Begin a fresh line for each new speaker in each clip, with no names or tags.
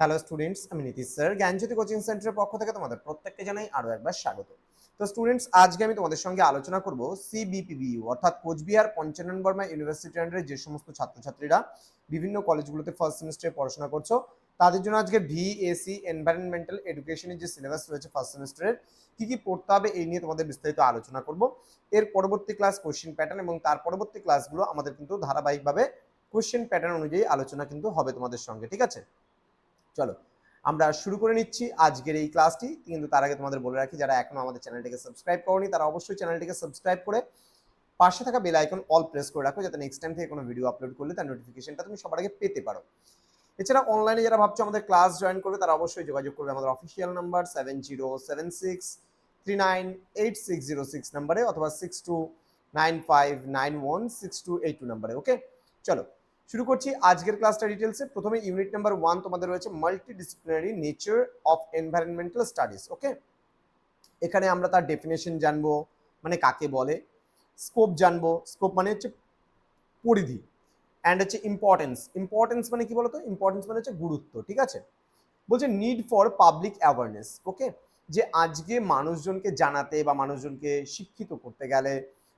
Hello students আমি Nitish sir জ্ঞানজ্যোতি coaching সেন্টারের পক্ষ থেকে তোমাদের প্রত্যেককে জানাই আরও একবার স্বাগত। তো স্টুডেন্টস আজকে আমি তোমাদের সঙ্গে আলোচনা করব সিবিপিবিইউ অর্থাৎ কোচবিহার পঞ্চানন বর্মা ইউনিভার্সিটি আন্ডারে যে সমস্ত ছাত্রছাত্রীরা বিভিন্ন কলেজগুলোতে ফার্স্ট সেমিস্টারে পড়াশোনা করছ, তাদের জন্য আজকে ভিএসি এনভায়রনমেন্টাল এডুকেশনের যে সিলেবাস রয়েছে ফার্স্ট সেমিস্টারের কি কি পড়তে হবে এই নিয়ে তোমাদের বিস্তারিত আলোচনা করব। এর পরবর্তী ক্লাস কোশ্চেন প্যাটার্ন এবং তার পরবর্তী ক্লাসগুলো আমাদের কিন্তু ধারাবাহিকভাবে কোশ্চেন প্যাটার্ন অনুযায়ী আলোচনা কিন্তু হবে তোমাদের সঙ্গে, ঠিক আছে? চলো, আমরা শুরু করে নিচ্ছি আজকের এই ক্লাসটি কিন্তু তার আগে তোমাদের বলে রাখি, যারা এখনও আমাদের চ্যানেলটিকে সাবস্ক্রাইব করনি, তারা অবশ্যই চ্যানেলটিকে সাবস্ক্রাইব করে পাশে থাকা বেল আইকন অল প্রেস করে রাখো, যাতে নেক্সট টাইম থেকে কোনো ভিডিও আপলোড করলে তার নোটিফিকেশনটা তুমি সবার আগে পেতে পারো। এছাড়া অনলাইনে যারা ভাবছ আমাদের ক্লাস জয়েন করবে, তারা অবশ্যই যোগাযোগ করবে আমাদের official number seven zero seven six three nine eight six zero six নাম্বারে অথবা six two nine five nine one six two eight two নাম্বারে ওকে চলো শুরু করছি আজকের ক্লাসটা ডিটেলসে প্রথমে ইউনিট নাম্বার ওয়ান তোমাদের রয়েছে multidisciplinary nature of environmental studies okay এখানে আমরা তার ডেফিনেশন জানব মানে কাকে বলে? স্কোপ জানব স্কোপ মানে হচ্ছে পরিধি। অ্যান্ড হচ্ছে ইম্পর্টেন্স ইম্পর্টেন্স মানে কি বলতো? ইম্পর্টেন্স মানে হচ্ছে গুরুত্ব, ঠিক আছে? বলছে need for public awareness okay যে আজকে মানুষজনকে জানাতে বা মানুষজনকে শিক্ষিত করতে গেলে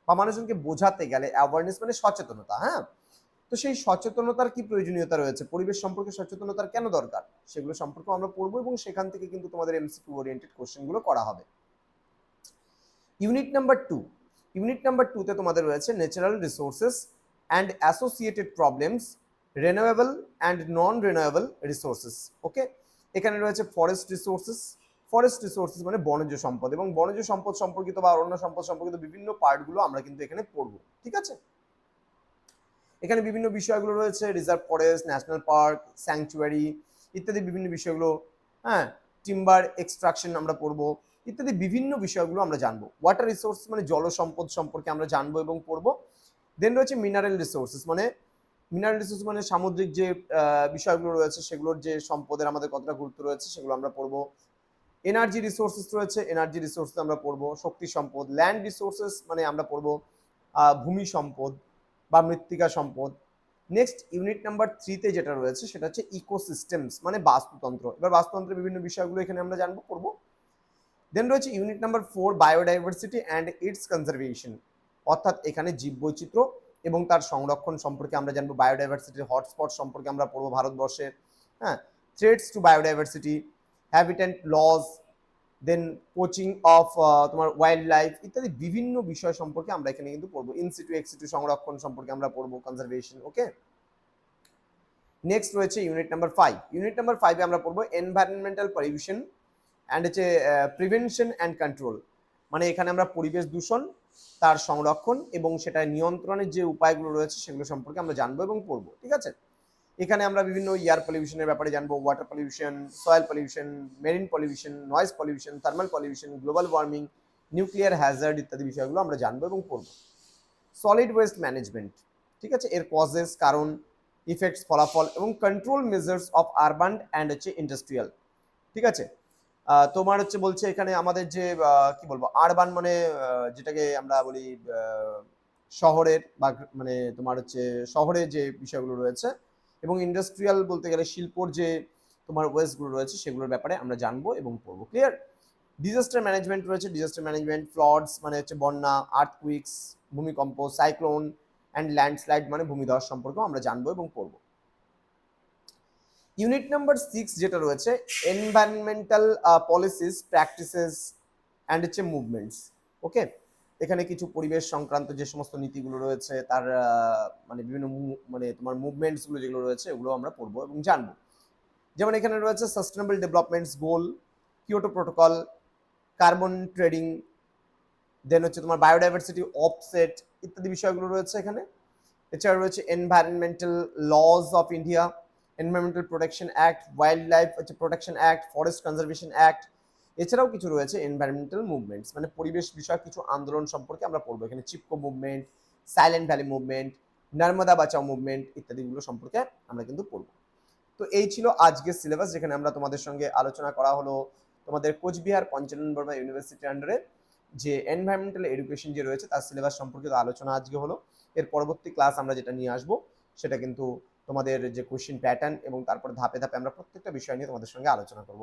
বা মানুষজনকে বোঝাতে গেলে অ্যাওয়ারনেস মানে সচেতনতা হ্যাঁ? তো সেই সচেতনতার কি প্রয়োজনীয়তা রয়েছে? পরিবেশ সম্পর্কে সচেতনতার কেন দরকার? সেগুলো সম্পর্কে আমরা পড়ব এবং সেখান থেকে কিন্তু তোমাদের এমসিকিউ ওরিয়েন্টেড কোশ্চেনগুলো করা হবে। Unit number two unit number টুতে তোমাদের রয়েছে natural resources and associated problems renewable and non renewable resources okay এখানে রয়েছে ফরেস্ট রিসোর্সেস ফরেস্ট রিসোর্সেস মানে বনজ সম্পদ এবং বনজ সম্পদ সম্পর্কিত বা অরণ্য সম্পদ সম্পর্কিত বিভিন্ন পার্টগুলো আমরা কিন্তু এখানে পড়ব, ঠিক আছে? এখানে বিভিন্ন বিষয়গুলো রয়েছে, reserve forest, national park, sanctuary ইত্যাদি বিভিন্ন বিষয়গুলো হ্যাঁ টিম্বার এক্সট্রাকশন আমরা পড়ব, ইত্যাদি বিভিন্ন বিষয়গুলো আমরা জানব। ওয়াটার রিসোর্স মানে জল সম্পদ সম্পর্কে আমরা জানব এবং পড়ব। দেন রয়েছে মিনারেল রিসোর্সেস মানে মিনারেল রিসোর্স মানে সামুদ্রিক যে বিষয়গুলো রয়েছে সেগুলোর যে সম্পদের আমাদের কতটা গুরুত্ব রয়েছে সেগুলো আমরা পড়ব। এনার্জি রিসোর্সেস রয়েছে এনার্জি রিসোর্স আমরা পড়ব। শক্তি সম্পদ ল্যান্ড রিসোর্সেস মানে আমরা পড়ব ভূমি সম্পদ বা মৃত্তিকা সম্পদ। নেক্সট ইউনিট নাম্বার থ্রিতে যেটা রয়েছে, সেটা হচ্ছে ইকোসিস্টেমস মানে বাস্তুতন্ত্র। এবার বাস্তুতন্ত্রের বিভিন্ন বিষয়গুলো এখানে আমরা জানব করব দেন রয়েছে unit number four biodiversity and its conservation অর্থাৎ এখানে জীববৈচিত্র্য এবং তার সংরক্ষণ সম্পর্কে আমরা জানব বায়োডাইভার্সিটির হটস্পট সম্পর্কে আমরা পড়ব ভারতবর্ষের হ্যাঁ threats to biodiversity habitant loss then poaching of তোমার ওয়াইল্ড লাইফ ইত্যাদি বিভিন্ন বিষয় সম্পর্কে আমরা এখানে কিন্তু পড়ব। ইনসিটু এক্সিটিউ সংরক্ষণ সম্পর্কে আমরা পড়ব কনজারভেশন ওকে নেক্সট রয়েছে unit number five unit number ফাইভে আমরা পড়ব এনভায়রনমেন্টাল পলিউশন অ্যান্ড হচ্ছে প্রিভেনশন অ্যান্ড কন্ট্রোল মানে এখানে আমরা পরিবেশ দূষণ, তার সংরক্ষণ এবং সেটা নিয়ন্ত্রণের যে উপায়গুলো রয়েছে সেগুলো সম্পর্কে আমরা জানব এবং পড়ব, ঠিক আছে? এখানে আমরা বিভিন্ন এয়ার পলিউশনের ব্যাপারে জানব water pollution soil pollution marine pollution noise pollution thermal pollution global warming nuclear hazard ইত্যাদি বিষয়গুলো আমরা জানব এবং পড়ব। সলিড ওয়েস্ট ম্যানেজমেন্ট ঠিক আছে? এর কজেস কারণ ইফেক্টস ফলাফল এবং control measures of urban and হচ্ছে ইন্ডাস্ট্রিয়াল ঠিক আছে? তোমার হচ্ছে বলছে এখানে আমাদের যে কি বলব? আরবান মানে যেটাকে আমরা বলি শহরের বা মানে তোমার হচ্ছে শহরে যে বিষয়গুলো রয়েছে এবং ইন্ডাস্ট্রিয়াল বলতে গেলে শিল্পর যে তোমার ওয়েস্টগুলো রয়েছে, সেগুলোর ব্যাপারে আমরা জানব এবং পড়ব। ক্লিয়ার ডিজাস্টার ম্যানেজমেন্ট রয়েছে ডিজাস্টার ম্যানেজমেন্ট ফ্লডস মানে হচ্ছে বন্যা আর্থকুইক্স ভূমিকম্প সাইক্লোন অ্যান্ড ল্যান্ডস্লাইড মানে ভূমিধস সম্পর্কেও আমরা জানব এবং পড়ব। ইউনিট নাম্বার সিক্স যেটা রয়েছে এনভায়রনমেন্টাল পলিসিস প্র্যাকটিসেস অ্যান্ড হচ্ছে মুভমেন্টস ওকে এখানে কিছু পরিবেশ সংক্রান্ত যে সমস্ত নীতিগুলো রয়েছে, তার মানে বিভিন্ন মানে তোমার মুভমেন্টসগুলো যেগুলো রয়েছে ওগুলো আমরা পড়ব এবং জানব। যেমন এখানে রয়েছে sustainable developments goal Kyoto protocol carbon trading then হচ্ছে তোমার বায়োডাইভার্সিটি অফসেট ইত্যাদি বিষয়গুলো রয়েছে এখানে। এছাড়া রয়েছে environmental laws of India environmental protection act wildlife হচ্ছে protection act forest conservation act এছাড়াও কিছু রয়েছে এনভায়রনমেন্টাল মুভমেন্টস মানে পরিবেশ বিষয়ক কিছু আন্দোলন সম্পর্কে আমরা পড়ব। এখানে Chipko movement Silent Valley movement Narmada বাঁচাও মুভমেন্ট ইত্যাদিগুলো সম্পর্কে আমরা কিন্তু পড়ব। তো এই ছিল আজকের সিলেবাস যেখানে আমরা তোমাদের সঙ্গে আলোচনা করা হলো তোমাদের কোচবিহার পঞ্চানন বর্মা ইউনিভার্সিটি আন্ডারে যে এনভায়রনমেন্টাল এডুকেশন যে রয়েছে, তার সিলেবাস সম্পর্কিত আলোচনা আজকে হলো। এর পরবর্তী ক্লাস আমরা যেটা নিয়ে আসব, সেটা কিন্তু তোমাদের যে কোশ্চেন প্যাটার্ন এবং তারপরে ধাপে ধাপে আমরা প্রত্যেকটা বিষয় নিয়ে তোমাদের সঙ্গে আলোচনা করব।